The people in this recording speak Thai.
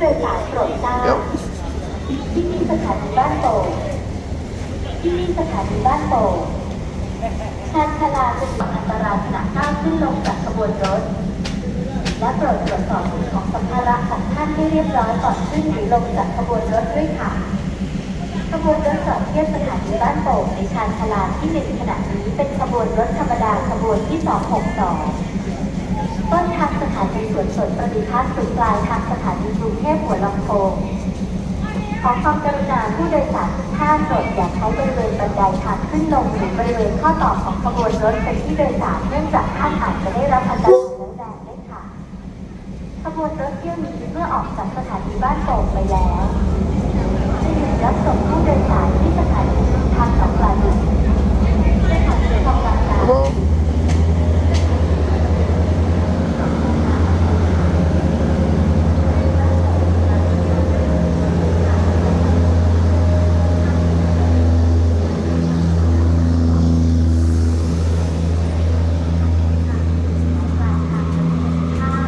โดยสถานีบ้านโป่งที่นี่สถานีบ้านโป่งชานชาลาจะมีอันตรายขณะก้าวขึ้นลงจากขบวนรถ และโปรดตรวจสอบสิ่งของสัมภาระของท่านให้เรียบร้อยก่อนขึ้นหรือลงจากขบวนรถด้วยค่ะขบวนรถจอดเทียบสถานีบ้านโป่งในชานชาลาที่หนึ่งขณะนี้เป็นขบวนรถธรรมดาขบวนที่ 262 ต้นทางสถานี สวนสนประดิพัฒน์สู่ปลายทางสถานีกรุงเทพหัวลำโพง ขอความกรุณาผู้โดยสารทุกท่านโปรดอย่าใช้บริเวณบันไดทางขึ้นลงหรือบริเวณข้อต่อของขบวนรถเป็นที่โดยสารเนื่องจากท่านอาจจะได้รับอันตรายร้ายแรงได้ค่ะ ขบวนรถเที่ยวนี้เมื่อออกจากสถานีบ้านโป่งไปแล้วจะหยุดรับส่งผู้โดยสารที่สถานีทางสอง